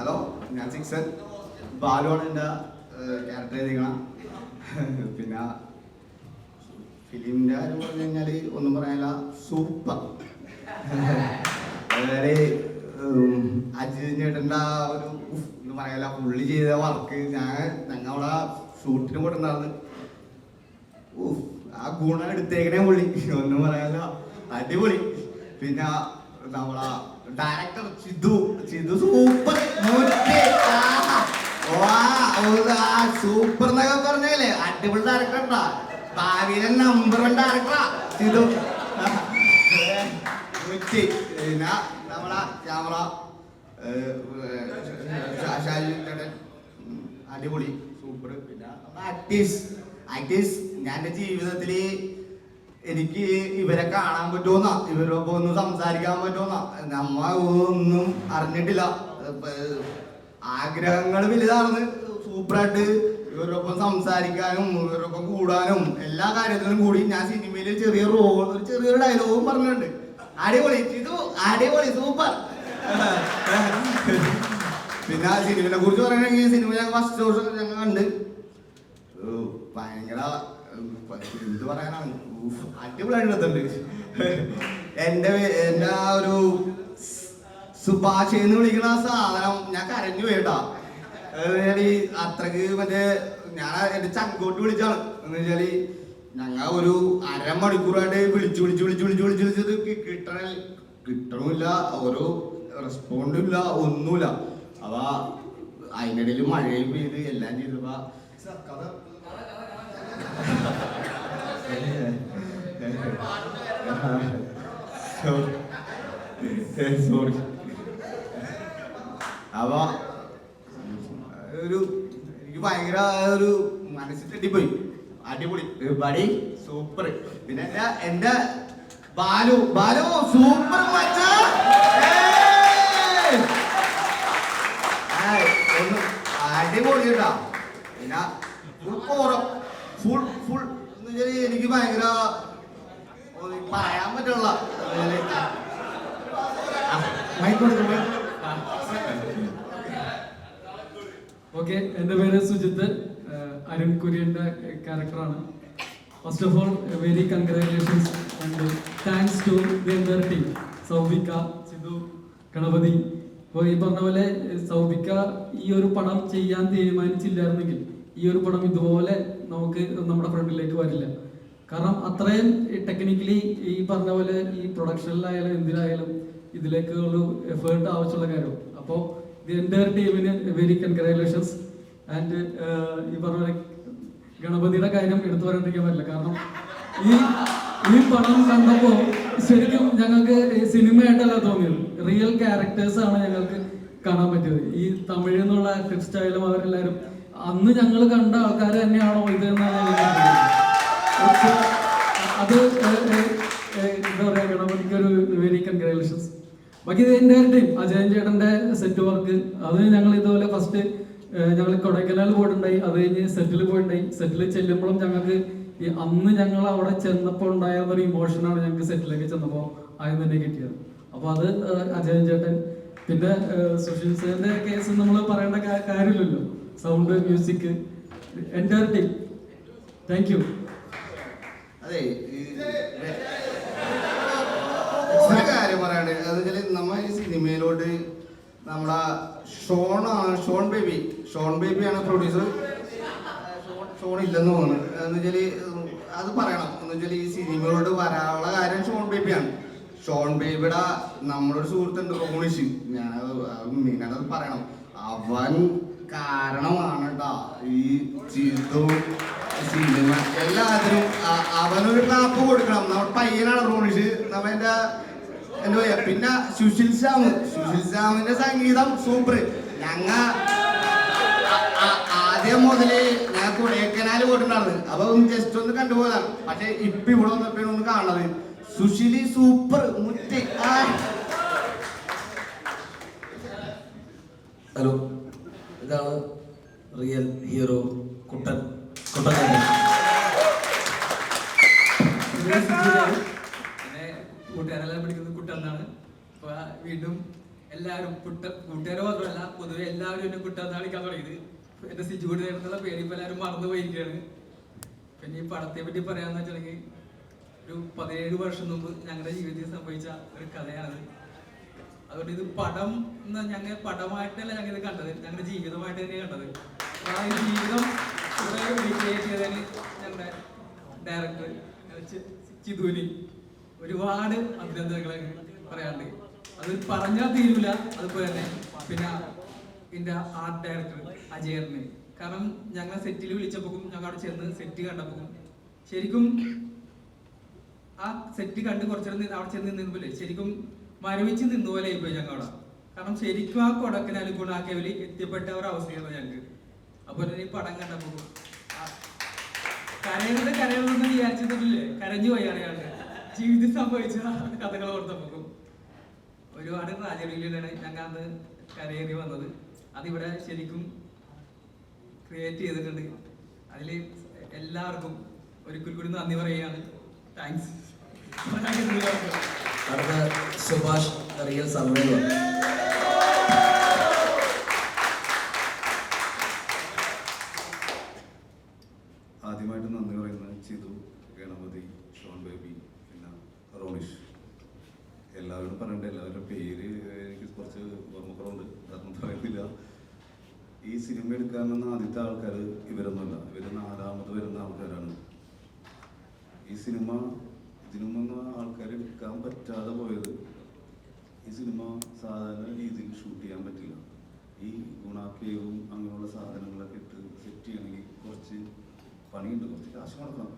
Hello ഞാൻ സിക്സൻ. ബാലുവാണ് എന്റെ character ചെയ്തിരിക്കണം പിന്നെ ഫിലിമിന്റെ കാര്യം പറഞ്ഞു കഴിഞ്ഞാൽ ഒന്നും പറയാനില്ല സൂപ്പർ. അതായത് അജിത് ചേട്ടന്റെ ആ ഒരു ഒന്നും പറയാനില്ല പുള്ളി ചെയ്ത വർക്ക് ഞാൻ ഞങ്ങൾ അവിടെ ഷൂട്ടിന് പോയിട്ടുണ്ടായിരുന്നു. ഉഫ്, ആ ഗുണം എടുത്തേക്കണേ പുള്ളി. ഒന്നും പറയാനില്ല. അടിപൊളി. പിന്നെ നമ്മളെ ഡയറക്ടർ ചിതു ചിതു അടിപൊളി ഡയറക്ടറാ ഭാവിയിലെ നമ്പർ വൺ ഡയറക്ടറാ നമ്മളെ ക്യാമറ അടിപൊളി സൂപ്പർ പിന്നെ ഞാൻ ജീവിതത്തിൽ എനിക്ക് ഇവരെ കാണാൻ പറ്റുമെന്നാ ഇവരൊപ്പം ഒന്ന് സംസാരിക്കാൻ പറ്റുമെന്നാ നമ്മ ഒന്നും അറിഞ്ഞിട്ടില്ല. ആഗ്രഹങ്ങൾ വലുതാണെന്ന് സൂപ്പറായിട്ട് ഇവരൊപ്പം സംസാരിക്കാനും ഇവരൊപ്പം കൂടാനും എല്ലാ കാര്യത്തിലും കൂടി ഞാൻ സിനിമയിൽ ചെറിയ റോൾ ഒരു ചെറിയൊരു ഡയലോഗും പറഞ്ഞിട്ടുണ്ട്. അടിപൊളി ഇത് അടിപൊളി സൂപ്പർ പിന്നെ ആ സിനിമയെ കുറിച്ച് പറയണെങ്കിൽ സിനിമ ഞങ്ങൾ ഫസ്റ്റ് ദിവസം ഞങ്ങൾ കണ്ട്. ഭയങ്കര എന്ത് പറയാനാണ്? ഊഫ്, അടിപൊളിയായിട്ട് എടുത്തിട്ടുണ്ട്. എന്റെ എന്റെ ആ ഒരു സുഭാഷ് എന്ന് വിളിക്കുന്ന ആ സാധനം ഞാൻ കരഞ്ഞു പോയിട്ടാ ഈ അത്രയ്ക്ക് മറ്റേ ഞാൻ എന്റെ ചങ്കോട്ട് വിളിച്ചാണ് എന്ന് വെച്ചാൽ ഞങ്ങൾ ഒരു അരമണിക്കൂറായിട്ട് വിളിച്ചു വിളിച്ചു വിളിച്ചു വിളിച്ചു വിളിച്ചു വിളിച്ചത് കിട്ടണ കിട്ടണമില്ല ഓരോ റെസ്പോണ്ടും ഇല്ല ഒന്നുമില്ല അവ അതിനിടയിൽ മഴയും പെയ്ത് എല്ലാം ചെയ്തപ്പോ സോറി അപ്പൊ ഒരു എനിക്ക് ഭയങ്കര ഒരു മനസ്സിൽ തെറ്റിപ്പോയി. അടിപൊളി. ബഡി സൂപ്പർ പിന്നെ എന്റെ എന്റെ ബാലു ബാലു സൂപ്പർ ഒന്ന് അടിപൊളി കേട്ടാ. പിന്നെ ഫുൾ കോറം ഫുൾ ഫുൾ എന്ന് വെച്ചാൽ എനിക്ക് ഭയങ്കര പറയാൻ പറ്റുള്ള മൈക്ക് കൊടുക്കും ഓക്കെ എന്റെ പേര് സുജിത്ത് അരുൺ കുര്യന്റെ ക്യാരക്ടറാണ്. First of all very congratulations and thanks to the team സൗബിക്ക Sidhu Ganapathi. അപ്പോൾ ഈ പറഞ്ഞ പോലെ സൗബിക ഈ ഒരു പടം ചെയ്യാൻ തീരുമാനിച്ചില്ലായിരുന്നെങ്കിൽ ഈ ഒരു പടം ഇതുപോലെ നമുക്ക് നമ്മുടെ ഫ്രണ്ടിലേക്ക് വരില്ല. കാരണം അത്രയും ടെക്നിക്കലി ഈ പറഞ്ഞ പോലെ ഈ പ്രൊഡക്ഷനിലായാലും എന്തിനായാലും ഇതിലേക്ക് ഒരു എഫേർട്ട് ആവശ്യമുള്ള കാര്യം അപ്പോൾ ദി എന്റയർ ടീമിന് വെരി കൺഗ്രാലേഷൻസ് ആൻഡ് ഈ പറഞ്ഞ ഗണപതിയുടെ കാര്യം എടുത്തു പറയാണ്ടിരിക്കാൻ പറ്റില്ല. കാരണം ഈ ഈ പടം കണ്ടപ്പോൾ ശരിക്കും ഞങ്ങൾക്ക് സിനിമയായിട്ടല്ല തോന്നിയത്. റിയൽ ക്യാരക്ടേഴ്സ് ആണ് ഞങ്ങൾക്ക് കാണാൻ പറ്റിയത്. ഈ തമിഴിൽ നിന്നുള്ള ടിപ്സ് സ്റ്റൈലും അവരെല്ലാവരും അന്ന് ഞങ്ങൾ കണ്ട ആൾക്കാർ തന്നെയാണോ ഇത് എന്നാണ് അത് എന്താ പറയുക ഗണപതിക്ക് ഒരു വെരി കൺഗ്രാറ്റുലേഷൻസ് ബാക്കി എന്റെ ടീം അജയൻ ചേട്ടന്റെ സെറ്റ് വർക്ക് അത് ഞങ്ങൾ ഇതുപോലെ ഫസ്റ്റ് ഞങ്ങൾ കൊടൈക്കനാൽ പോയിട്ടുണ്ടായി. അത് കഴിഞ്ഞ് സെറ്റിൽ പോയിട്ടുണ്ടായി. സെറ്റിൽ ചെല്ലുമ്പോഴും ഞങ്ങൾക്ക് ഈ അന്ന് ഞങ്ങൾ അവിടെ ചെന്നപ്പോൾ ഉണ്ടായ ഒരു ഇമോഷനാണ് ഞങ്ങൾക്ക് സെറ്റിലേക്ക് ചെന്നപ്പോൾ ആദ്യം തന്നെ കിട്ടിയത്. അപ്പോൾ അത് അജയൻ ചേട്ടൻ. പിന്നെ സുഷിൽ സാറിന്റെ കേസ് നമ്മൾ പറയേണ്ട കാര്യമില്ലല്ലോ. സൗണ്ട് മ്യൂസിക് എന്റെ ടീം താങ്ക് യു അതെ ഈ ഒരു കാര്യം പറയാണ്ട് അതുപോലെ നമ്മ ഈ സിനിമയിലോട്ട് നമ്മളെ ഷോണാണ് ഷോൺ ബേബി ഷോൺ ബേബിയാണ് പ്രൊഡ്യൂസർ ഷോൺ ഷോൺ ഇല്ലെന്ന് തോന്നുന്നു. എന്ന് വെച്ചാൽ അത് പറയണം. എന്ന് വെച്ചാൽ ഈ സിനിമയിലോട്ട് വരാനുള്ള കാര്യം ഷോൺ ബേബിയാണ്. ഷോൺ ബേബിയുടെ നമ്മളൊരു സുഹൃത്തുണ്ട് റോണിഷ്. ഞാനത് മീനത് പറയണം. അവൻ കാരണമാണ് കേട്ടോ ഈ സിനിമ. എല്ലാത്തിനും അവനൊരു ക്ലാപ്പ് കൊടുക്കണം. നമ്മുടെ പയ്യനാണ് റോണിഷ്. നമ്മന്റെ എന്താ പറയാ പിന്നെ സുശീൽ ശ്യാം. സുശീൽ ശ്യാമിന്റെ സംഗീതം സൂപ്പർ ഞങ്ങ ആദ്യം മുതലേ ഞാൻ കൊടൈക്കനാല് പോയിട്ടുണ്ടാണ് അപ്പൊ ഒന്ന് ജസ്റ്റ് ഒന്ന് കണ്ടുപോയതാണ്. പക്ഷെ ഇപ്പൊ ഇവിടെ വന്നപ്പോഴാണ് ഒന്ന് കാണുന്നത്. സുശീലി സൂപ്പർ മുറ്റി. ഹലോ ഇതാണ് റിയൽ ഹീറോ കുട്ടൻ. കുട്ടൻ കൂട്ടുകാരെല്ലാം പഠിക്കുന്നത് കുട്ടെന്നാണ് അപ്പൊ വീണ്ടും എല്ലാവരും കുട്ട കൂട്ടുകാരെ മാത്രമല്ല പൊതുവെ എല്ലാവരും എന്നെ കുട്ടാന്ന് കളിക്കാൻ തുടങ്ങിയത്. എന്റെ സിജുകൂടി എന്നുള്ള പേര് ഇപ്പൊ എല്ലാവരും മറന്നു പോയിരിക്കുകയാണ്. പിന്നെ ഈ പടത്തെ പറ്റി പറയാന്ന് വെച്ചിട്ടുണ്ടെങ്കിൽ ഒരു പതിനേഴ് വർഷം മുമ്പ് ഞങ്ങളുടെ ജീവിതത്തിൽ സംഭവിച്ച ഒരു കഥയാണ് അതുകൊണ്ട് ഇത് പടം ഞങ്ങൾ പടമായിട്ടല്ല ഞങ്ങൾ ഇത് കണ്ടത്. ഞങ്ങളുടെ ജീവിതമായിട്ട് തന്നെ കണ്ടത്. ആ ജീവിതം ഞങ്ങളുടെ ഡയറക്ടർ ചിതുവിന് ഒരുപാട് അഭിനന്ദനങ്ങൾ പറയാണ്ട് അത് പറഞ്ഞാൽ തീരൂല അതുപോലെ തന്നെ. പിന്നെ എന്റെ ആർട്ട് ഡയറക്ടർ അജയറിന്. കാരണം ഞങ്ങൾ സെറ്റിൽ വിളിച്ചപ്പോൾ ഞങ്ങൾ അവിടെ ചെന്ന് സെറ്റ് കണ്ടപ്പോൾ ശരിക്കും ആ സെറ്റ് കണ്ട് കുറച്ചു നേരം അവിടെ ചെന്ന് നിന്നപ്പോലെ ശരിക്കും മരവിച്ച് നിന്നുപോലെ ആയിപ്പോയി ഞങ്ങൾ അവിടെ. കാരണം ശരിക്കും ആ കൊടക്കനാൽ കേവലി എത്തിപ്പെട്ട ഒരു അവസ്ഥയായിരുന്നു ഞങ്ങൾക്ക് അപ്പോൾ ഈ പടം കണ്ടപ്പോൾ കരയുന്നത് കരയുന്നത് വിചാരിച്ചിട്ടില്ലേ? കരഞ്ഞു പോയി അറിയാണ്ട്. ജീവിതം സംഭവിച്ച കഥകൾ ഓർത്തപ്പോൾ ഒരുപാട് ട്രാജഡിയിലാണ് ഞങ്ങൾ അന്ന് കരയേറി വന്നത്. അതിവിടെ ശരിക്കും ക്രിയേറ്റ് ചെയ്തിട്ടുണ്ട്. അതിൽ എല്ലാവർക്കും ഒരിക്കൽ കൂടി നന്ദി പറയുകയാണ്. താങ്ക്സ് സുഭാഷ് റിയൽ സമ്മേളനം ആദ്യമായിട്ട് നന്ദി പറയുന്നത് ചിതു ഗണപതി ഷോൺ ബേബി പിന്നെ റോണിഷ് എല്ലാവരും പറയണ്ട എല്ലാവരുടെ പേര് എനിക്ക് കുറച്ച് ഓർമ്മക്കുറവുണ്ട് അതൊന്നും പറയുന്നില്ല ഈ സിനിമ എടുക്കാൻ വന്ന ആദ്യത്തെ ആൾക്കാർ ഇവരൊന്നുമല്ല. ഇവർ നാലാമത് വരുന്ന ആൾക്കാരാണ്. ഈ സിനിമ ഇതിനു മുമ്പ് ആൾക്കാർ എടുക്കാൻ പറ്റാതെ പോയത് ഈ സിനിമ സാധാരണ രീതിയിൽ ഷൂട്ട് ചെയ്യാൻ പറ്റില്ല. ഈ ഗുണാക്കേവും അങ്ങനെയുള്ള സാധനങ്ങളൊക്കെ ഇട്ട് സെറ്റ് ചെയ്യണമെങ്കിൽ കുറച്ച് പണിയുണ്ട്. കുറച്ച് കാശ് മുടക്കണം.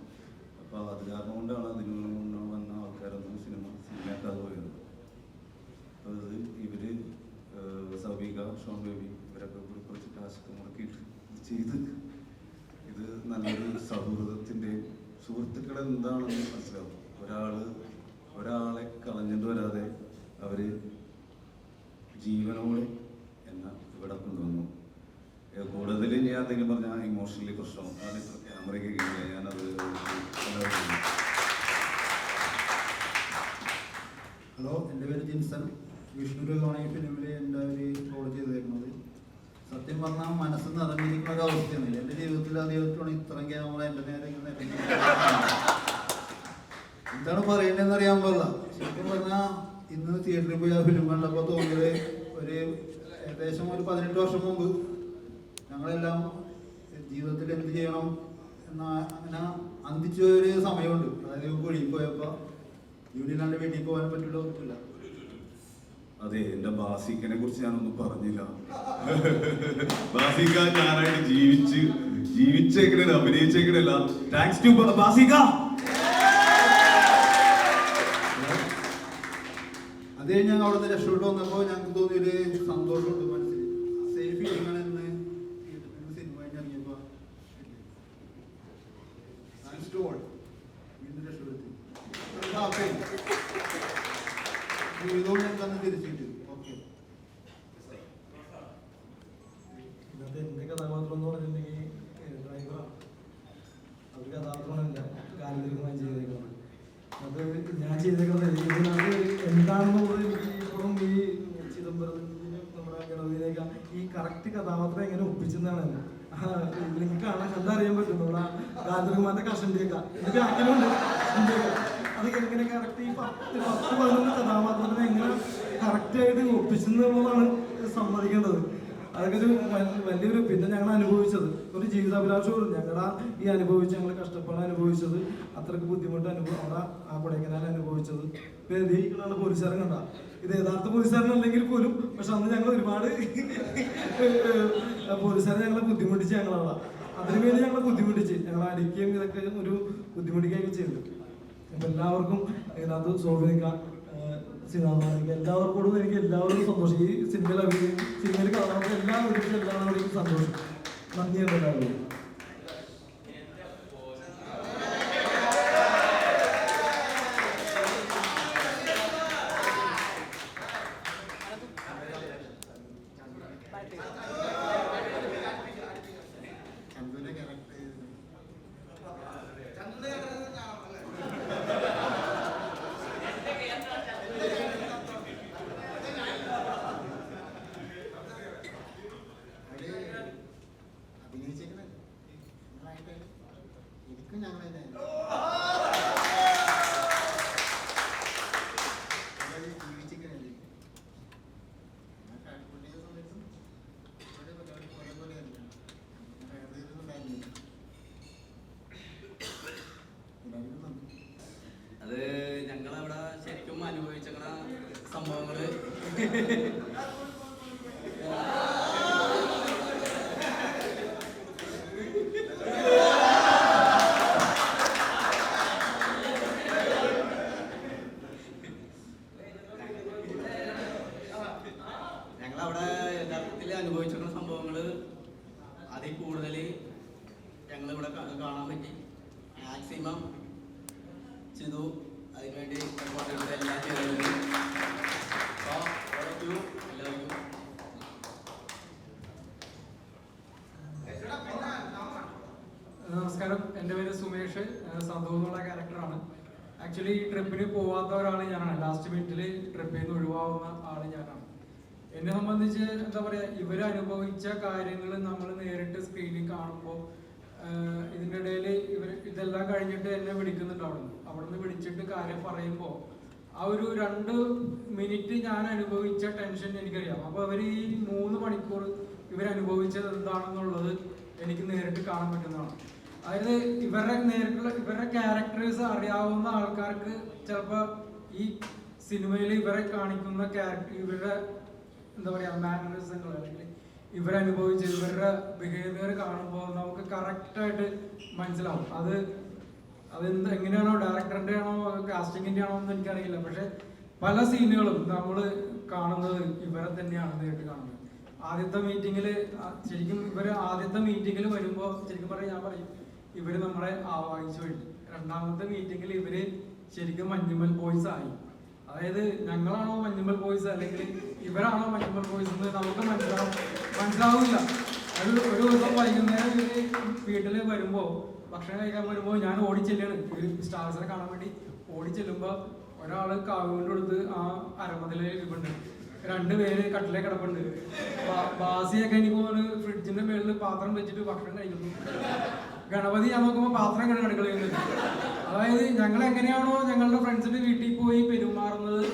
അപ്പോൾ അത് കാരണം കൊണ്ടാണ് അതിനു മുന്നേ വന്ന ആൾക്കാരൊന്നും സിനിമ സിനിമയാക്കാതെ പോയത്. അപ്പോൾ ഇവർ ഏഹ് സബീക ബേബി ഇവരൊക്കെ കുറച്ച് കാശൊക്കെ മുടക്കിയിട്ട് ചെയ്ത് ഇത് നല്ലൊരു സൗഹൃദത്തിന്റെയും സുഹൃത്തുക്കൾ എന്താണെന്ന് മനസ്സിലാവും. ഒരാൾ ഒരാളെ കളഞ്ഞിട്ട് വരാതെ അവർ ജീവനോടെ എന്ന ഇവിടെ കൊണ്ടുവന്നു. കൂടുതൽ ഞാൻ എന്തെങ്കിലും പറഞ്ഞാൽ ഇമോഷണലി പ്രശ്നം അതിൽ ക്യാമറയ്ക്ക് കഴിഞ്ഞാൽ ഞാനത് ഹലോ എന്റെ പേര് ജിൻസൺ. വിഷ്ണു ലോണ ഫിലിമിൽ എന്റെ ഒരു റോൾ ചെയ്തേക്കുന്നത്. സത്യം പറഞ്ഞാൽ മനസ്സ് നിറഞ്ഞിരിക്കുന്ന ഒരു അവസ്ഥയാണ്. എന്റെ ജീവിതത്തിൽ ആദ്യമായിട്ടാണ് ഇത്രയും ക്യാമറ എന്റെ നേരെ. എന്താണ് പറയേണ്ടതെന്ന് അറിയാൻ പാടില്ല. ശരിക്കും പറഞ്ഞാൽ ഇന്ന് തിയേറ്ററിൽ പോയി ആ ഫിലിം കണ്ടപ്പോൾ തോന്നിയത് ഒരു ഏകദേശം ഒരു പതിനെട്ട് വർഷം മുമ്പ് ഞങ്ങളെല്ലാം ജീവിതത്തിൽ എന്ത് ചെയ്യണം എന്ന അങ്ങനെ അന്തിച്ച ഒരു സമയമുണ്ട്. അതായത് കുഴിയിൽ പോയപ്പോൾ യൂണിയനാണ്ട് വീട്ടിൽ പോകാൻ പറ്റില്ല ഒന്നുമില്ല. അതെ എന്റെ ബാസിക്കനെ കുറിച്ച് ഞാനൊന്നും പറഞ്ഞില്ല. ബാസിക്ക ഞാനായിട്ട് ജീവിച്ച് ജീവിച്ചേക്കണല്ല അഭിനയിച്ചേക്കണല്ല താങ്ക്സ് ടു ബാസിക്ക! അത് കഴിഞ്ഞ് ഞങ്ങൾ അവിടെ നിന്ന് രക്ഷപ്പെട്ടു വന്നപ്പോൾ ഞങ്ങൾക്ക് തോന്നിയൊരു സന്തോഷമുണ്ട് മനസ്സിൽ സേഫ് ഫീലിംഗ് ആണ് ഇന്ന് ഈ സിനിമ കഴിഞ്ഞ് ഇറങ്ങിയപ്പോൾ താങ്ക്സ് ടു ഓൾ വീണ്ടും രക്ഷപ്പെടുത്തി ഹാപ്പി ജീവിതവും ഞങ്ങൾക്ക് അന്ന് തിരിച്ചിട്ട് ഓക്കെ ഇതിനകത്ത് എന്റെ കഥാപാത്രം എന്ന് പറഞ്ഞിട്ടുണ്ടെങ്കിൽ ഡ്രൈവറാണ് അത് കഥാപാത്രമല്ല കാലികരിക്കുന്ന ചെയ്തേക്കുന്നത് അത് ഞാൻ ചെയ്തേക്കുന്നത് ഇതിനകത്ത് എന്താണെന്നുള്ളത് എനിക്ക് ഇപ്പോഴും ഈ ചിദംബരത്തിനും നമ്മുടെ ഗണപതിയിലേക്ക് ഈ കറക്റ്റ് കഥാപാത്രം എങ്ങനെ ഒപ്പിച്ചെന്നാണ് നിങ്ങൾക്ക് കാണാൻ കണ്ടറിയാൻ പറ്റും നമ്മുടെ ഗാന്ധർമാന്റെ കഷണ്ടിയൊക്കെ ഇത് ബാക്കിലുണ്ട് കഷണ്ടിയൊക്കെ അത് എങ്ങനെ കറക്റ്റ് ഈ പത്ത് പത്ത് പതിനൊന്ന് കഥാപാത്രത്തിനെ എങ്ങനെ കറക്റ്റായിട്ട് ഒപ്പിച്ചെന്നുള്ളതാണ് സമ്മതിക്കേണ്ടത് അതൊക്കെ ഒരു വൽ- വലിയൊരു പിന്നെ ഞങ്ങൾ അനുഭവിച്ചത് ഒരു ജീവിതാഭിലാഷവും ഞങ്ങളുടെ ഈ അനുഭവിച്ച് ഞങ്ങൾ കഷ്ടപ്പാട് അനുഭവിച്ചത്. അത്രയ്ക്ക് ബുദ്ധിമുട്ട് അനുഭവം അവിടെ ആ കൊടൈക്കനാൽ അനുഭവിച്ചത്. വേദികളാണ് പോലീസുകാരൻ കണ്ട? ഇത് യഥാർത്ഥ പോലീസുകാരൻ അല്ലെങ്കിൽ പോലും പക്ഷെ അന്ന് ഞങ്ങൾ ഒരുപാട് പോലീസുകാരൻ ഞങ്ങളെ ബുദ്ധിമുട്ടിച്ച് ഞങ്ങളവിടെ അതിനു വേണ്ടി ഞങ്ങളെ ബുദ്ധിമുട്ടിച്ച്. ഞങ്ങൾ അടിക്കുകയും ഇതൊക്കെ ഒരു ബുദ്ധിമുട്ടിക്കുകയൊക്കെ ചെയ്തു അപ്പൊ എല്ലാവർക്കും ഇതിനകത്ത് സ്വാഭാവിക എല്ലാവർക്കോടും എല്ലാവർക്കും എനിക്ക് എല്ലാവരും സന്തോഷം. ഈ സിനിമയിൽ അഭിനയം സിനിമയിൽ കാണാൻ എല്ലാവരും എല്ലാവരും സന്തോഷം. നന്ദിയുണ്ട് എല്ലാവർക്കും. 你两个来带。സുമേഷ് സന്തോഷമുള്ള ക്യാരക്ടറാണ് ആക്ച്വലി ഈ ട്രിപ്പിന് പോവാത്ത ഞാനാണ്. ലാസ്റ്റ് മിനിറ്റിൽ ട്രിപ്പിൽ നിന്ന് ഒഴിവാകുന്ന ആൾ ഞാനാണ്. എന്നെ സംബന്ധിച്ച് എന്താ പറയുക ഇവർ അനുഭവിച്ച കാര്യങ്ങൾ നമ്മൾ നേരിട്ട് സ്ക്രീനിൽ കാണുമ്പോൾ ഇതിന്റെ ഇടയിൽ ഇവർ ഇതെല്ലാം കഴിഞ്ഞിട്ട് എന്നെ വിളിക്കുന്നുണ്ട് അവിടെ നിന്ന് വിളിച്ചിട്ട് കാര്യം പറയുമ്പോൾ ആ ഒരു രണ്ട് മിനിറ്റ് ഞാൻ അനുഭവിച്ച ടെൻഷൻ എനിക്കറിയാം. അപ്പോൾ അവർ ഈ മൂന്ന് മണിക്കൂർ ഇവരനുഭവിച്ചത് എന്താണെന്നുള്ളത് എനിക്ക് നേരിട്ട് കാണാൻ പറ്റുന്നതാണ്. അതായത് ഇവരുടെ നേരിട്ടുള്ള ഇവരുടെ ക്യാരക്ടേഴ്സ് അറിയാവുന്ന ആൾക്കാർക്ക് ചിലപ്പോൾ ഈ സിനിമയിൽ ഇവരെ കാണിക്കുന്ന ക്യാരക്ടർ ഇവരുടെ എന്താ പറയുക മാനറിസങ്ങൾ അല്ലെങ്കിൽ ഇവരനുഭവിച്ച ഇവരുടെ ബിഹേവിയർ കാണുമ്പോൾ നമുക്ക് കറക്റ്റായിട്ട് മനസ്സിലാവും. അത് അതെന്ത് എങ്ങനെയാണോ ഡയറക്ടറിന്റെ ആണോ കാസ്റ്റിങ്ങിന്റെ ആണോ എന്ന് എനിക്കറിയില്ല. പക്ഷെ പല സീനുകളും നമ്മൾ കാണുന്നത് ഇവരെ തന്നെയാണ് നേരിട്ട് കാണുന്നത്. ആദ്യത്തെ മീറ്റിങ്ങിൽ ശരിക്കും ഇവർ ആദ്യത്തെ മീറ്റിങ്ങിൽ വരുമ്പോൾ ശരിക്കും പറയാം ഞാൻ പറയും ഇവർ നമ്മളെ ആവാഹിച്ചു കഴിഞ്ഞു രണ്ടാമത്തെ മീറ്റിങ്ങിൽ ഇവർ ശരിക്കും മഞ്ഞുമൽ ബോയ്സ് ആയി. അതായത് ഞങ്ങളാണോ മഞ്ഞുമൽ ബോയ്സ് അല്ലെങ്കിൽ ഇവരാണോ മഞ്ഞുമൽ ബോയ്സ് എന്ന് നമുക്ക് മനസ്സിലാവും മനസ്സിലാവില്ല. ഒരു ഒരു ദിവസം വൈകുന്നേരം ഇവർ വീട്ടിൽ വരുമ്പോൾ ഭക്ഷണം കഴിക്കാൻ വരുമ്പോൾ ഞാൻ ഓടിച്ചെല്ലാണ്. സ്റ്റാർസിനെ കാണാൻ വേണ്ടി ഓടിച്ചെല്ലുമ്പോൾ ഒരാൾ കാവുകൊണ്ട് കൊടുത്ത് ആ അരമതിൽ ഇരിപ്പുണ്ട്. രണ്ടുപേര് കട്ടിലെ കിടപ്പുണ്ട്. ബാസിയൊക്കെ എനിക്ക് പോലെ ഫ്രിഡ്ജിന്റെ മേളിൽ പാത്രം വെച്ചിട്ട് ഭക്ഷണം കഴിക്കുന്നു. ഗണപതി ഞാൻ നോക്കുമ്പോൾ പാത്രം ഇങ്ങനെ കിടക്കളയുന്നത് അതായത് ഞങ്ങൾ എങ്ങനെയാണോ ഞങ്ങളുടെ ഫ്രണ്ട്സിന്റെ വീട്ടിൽ പോയി പെരുമാറുന്നത്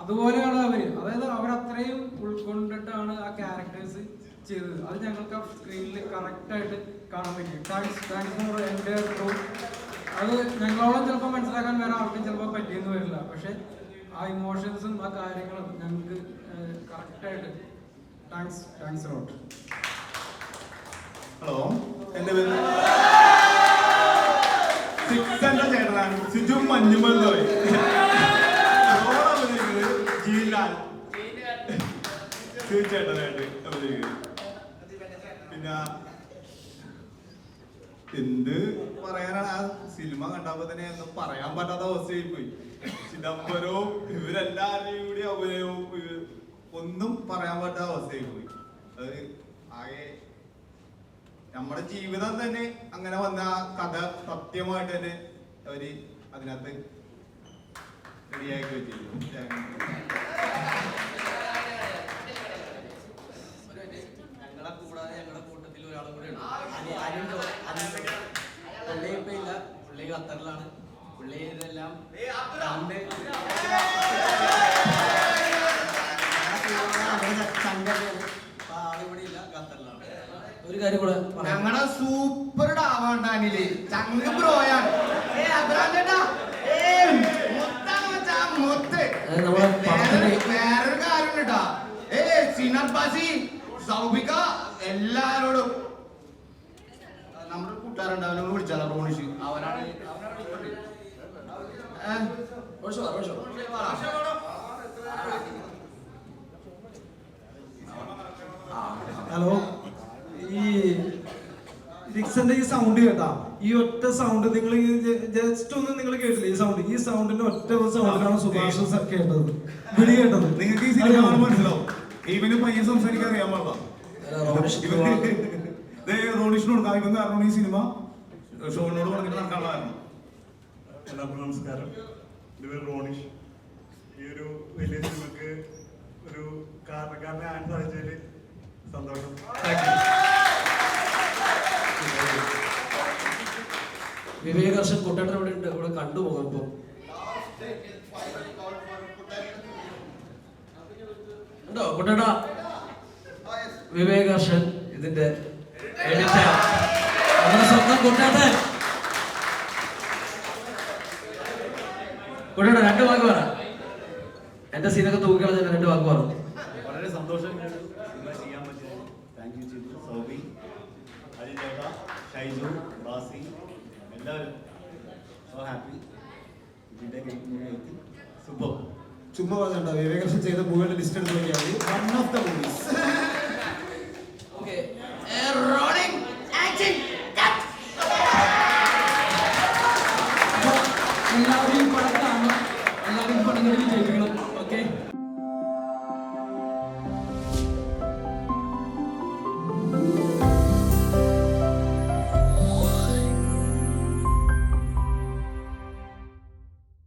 അതുപോലെയാണ് അവർ. അതായത് അവർ അത്രയും ഉൾക്കൊണ്ടിട്ടാണ് ആ ക്യാരക്ടേഴ്സ് ചെയ്തത്. അത് ഞങ്ങൾക്ക് ആ സ്ക്രീനിൽ കറക്റ്റായിട്ട് കാണാൻ പറ്റി. താങ്ക്സ് താങ്ക്സ് ഫോർ എന്റെ ത്രൂ അത് ഞങ്ങളോളം ചിലപ്പോൾ മനസ്സിലാക്കാൻ വേറെ ആർക്കും ചിലപ്പോൾ പറ്റിയെന്ന് വരില്ല. പക്ഷെ ആ ഇമോഷൻസും ആ കാര്യങ്ങളും ഞങ്ങൾക്ക് കറക്റ്റായിട്ട് താങ്ക്സ് താങ്ക്സ് ലോട്ട് ഹലോ എന്റെ പേര് സിക്സന്റെ ചേട്ടനാണ്. സിജു അഭിനയിക്കുന്നത് ജീലാൽ ചേട്ടനായിട്ട് പിന്നെ എന്ത് പറയാനാണ്? ആ സിനിമ കണ്ടപ്പോ തന്നെ ഒന്നും പറയാൻ പറ്റാത്ത അവസ്ഥയായി പോയി ചിദംബരവും ഇവരെല്ലാവരുടെയും കൂടി അഭിനയവും ഒന്നും പറയാൻ പറ്റാത്ത അവസ്ഥയായി പോയി അത് ആകെ നമ്മുടെ ജീവിതം തന്നെ അങ്ങനെ വന്ന ആ കഥ സത്യമായിട്ട് തന്നെ അവർ അതിനകത്ത് റെഡിയാക്കി വെച്ചിരിക്കുന്നു ഞങ്ങളെ കൂടാതെ ഞങ്ങളുടെ കൂട്ടത്തിൽ ഒരാളും കൂടെ പുള്ളി ഇപ്പൊ ഇല്ല പുള്ളി ഖത്തറിലാണ് പുള്ളി ഇതെല്ലാം സംഘടനയാണ് അപ്പൊ ആളിവിടെ ഇല്ല ഖത്തറിലാണ് ഒരു കാര്യം കൂടെ ഞങ്ങളെ സൂപ്പർ ഡാവാണ്ടാനിൽ ചങ്ങ ബ്രോയാണ് വേറൊരു കാര്യം കേട്ടാ ഏ സിനർ ബാസി സൗബിക എല്ലാരോടും. നമ്മുടെ കൂട്ടുകാരുണ്ട് അവനെ വിളിച്ചാലോ റോണിഷ് അവനാണ് അവനാണ് ഇപ്പോഴും. ഏ, റോഷോ റോഷോ ഹലോ ഈ റിക്സന്റെ ഈ സൗണ്ട് കേട്ടാ. ഈ ഒറ്റ സൗണ്ട് നിങ്ങൾ ജസ്റ്റ് ഒന്ന് നിങ്ങൾ കേട്ടില്ല? ഈ സൗണ്ട് ഈ സൗണ്ടിന്റെ ഒറ്റ സൗണ്ടിലാണ് സുഭാഷ് സർ കേട്ടത്. വിളി കേട്ടത്. നിങ്ങൾക്ക് ഈ സിനിമ മനസ്സിലാവും. ഇവന് പയ്യൻ സംസാരിക്കാൻ അറിയാൻ പാടില്ല. റോണിഷ് റോണിഷിനോട് കായികം കാരണം ഈ സിനിമ ഷോണിനോട് പറഞ്ഞിട്ട് നടക്കാനുള്ള കാരണം എല്ലാവർക്കും നമസ്കാരം. എന്റെ പേര് റോണിഷ് ഈ ഒരു വലിയ സിനിമക്ക് ഒരു കാരണക്കാരനെ ആൻ സാധിച്ചതിൽ സന്തോഷം. വിവേകർഷൻ കുട്ടേട്ടൻ ഇവിടെ ഉണ്ട്. ഇവിടെ കണ്ടുപോകുമ്പോ ഇപ്പൊ ഉണ്ടോ? കുട്ടേട്ടാ? വിവേകർഷൻ ഇതിന്റെ നമ്മുടെ സ്വന്തം കുട്ടേട്ടൻ. കുട്ടേട്ട രണ്ട് വാക്ക് പറ. എന്റെ സീനൊക്കെ തൂക്കിക്കളഞ്ഞ രണ്ട് വാക്ക് പറ. വളരെ സന്തോഷം ചെയ്യാൻ പറ്റിയത്. താങ്ക് യു സൗബി ഷൈജു ബാസി എല്ലാവരും. So happy. ഇതിന്റെ സൂപ്പർ ചുമ്മാ വിവേകൃഷ്ണൻ ചെയ്ത മൂവിയുടെ ലിസ്റ്റ് എടുത്ത് നോക്കിയാൽ വൺ ഓഫ് ദ മൂവീസ്